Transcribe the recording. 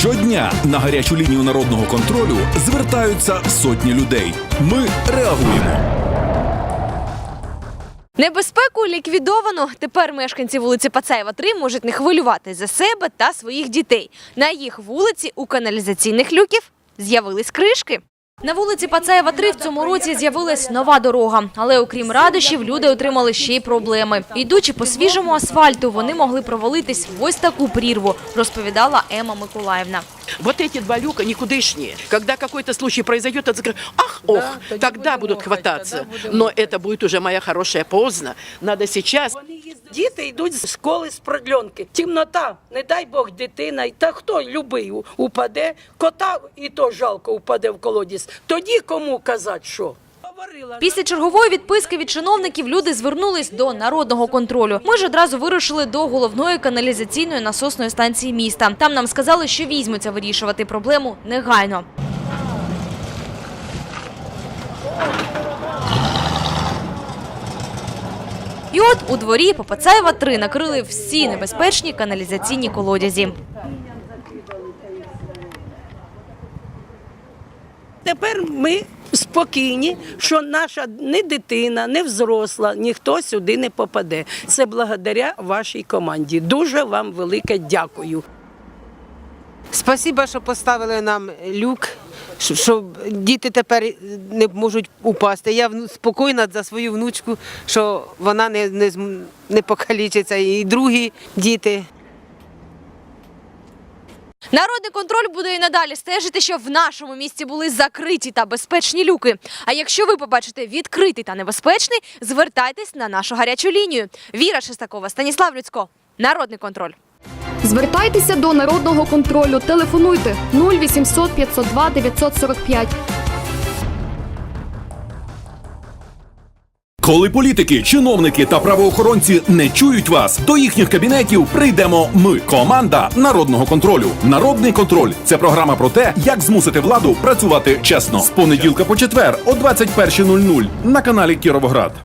Щодня на гарячу лінію народного контролю звертаються сотні людей. Ми реагуємо. Небезпеку ліквідовано. Тепер мешканці вулиці Пацаєва 3 можуть не хвилювати за себе та своїх дітей. На їх вулиці у каналізаційних люків з'явились кришки. На вулиці Пацаєва 3 в цьому році з'явилась нова дорога. Але окрім радощів, люди отримали ще й проблеми. Йдучи по свіжому асфальту, вони могли провалитись в ось таку прірву, розповідала Ема Миколаївна. Вот эти два люка никудышние. Когда какой-то случай произойдет, это закры- ах, ох, тогда будут хвататься. Но это будет уже, моя хорошая, поздно. Надо сейчас. Діти йдуть з школи з продльонки. Темнота, не дай Бог, дитина, та хто любий упаде, кота і то жалко упаде в колодязь. Тоді кому казати що? Після чергової відписки від чиновників люди звернулись до народного контролю. Ми ж одразу вирушили до головної каналізаційної насосної станції міста. Там нам сказали, що візьмуться вирішувати проблему негайно. І от у дворі Попацаєва 3 накрили всі небезпечні каналізаційні колодязі. Тепер ми спокійні, що наша не дитина, не взросла, ніхто сюди не попаде. Це благодаря вашій команді. Дуже вам велике дякую. Спасибо, що поставили нам люк, що- діти тепер не можуть упасти. Я спокійна за свою внучку, що вона не, не, не покалічиться, і другі діти. Народний контроль буде і надалі стежити, щоб в нашому місті були закриті та безпечні люки. А якщо ви побачите відкритий та небезпечний, звертайтесь на нашу гарячу лінію. Віра Шестакова, Станіслав Люцько. Народний контроль. Звертайтеся до народного контролю. Телефонуйте 0800 502 945. Коли політики, чиновники та правоохоронці не чують вас, до їхніх кабінетів прийдемо ми, команда народного контролю. Народний контроль це програма про те, як змусити владу працювати чесно. З понеділка по четвер о 21.00 на каналі Кіровоград.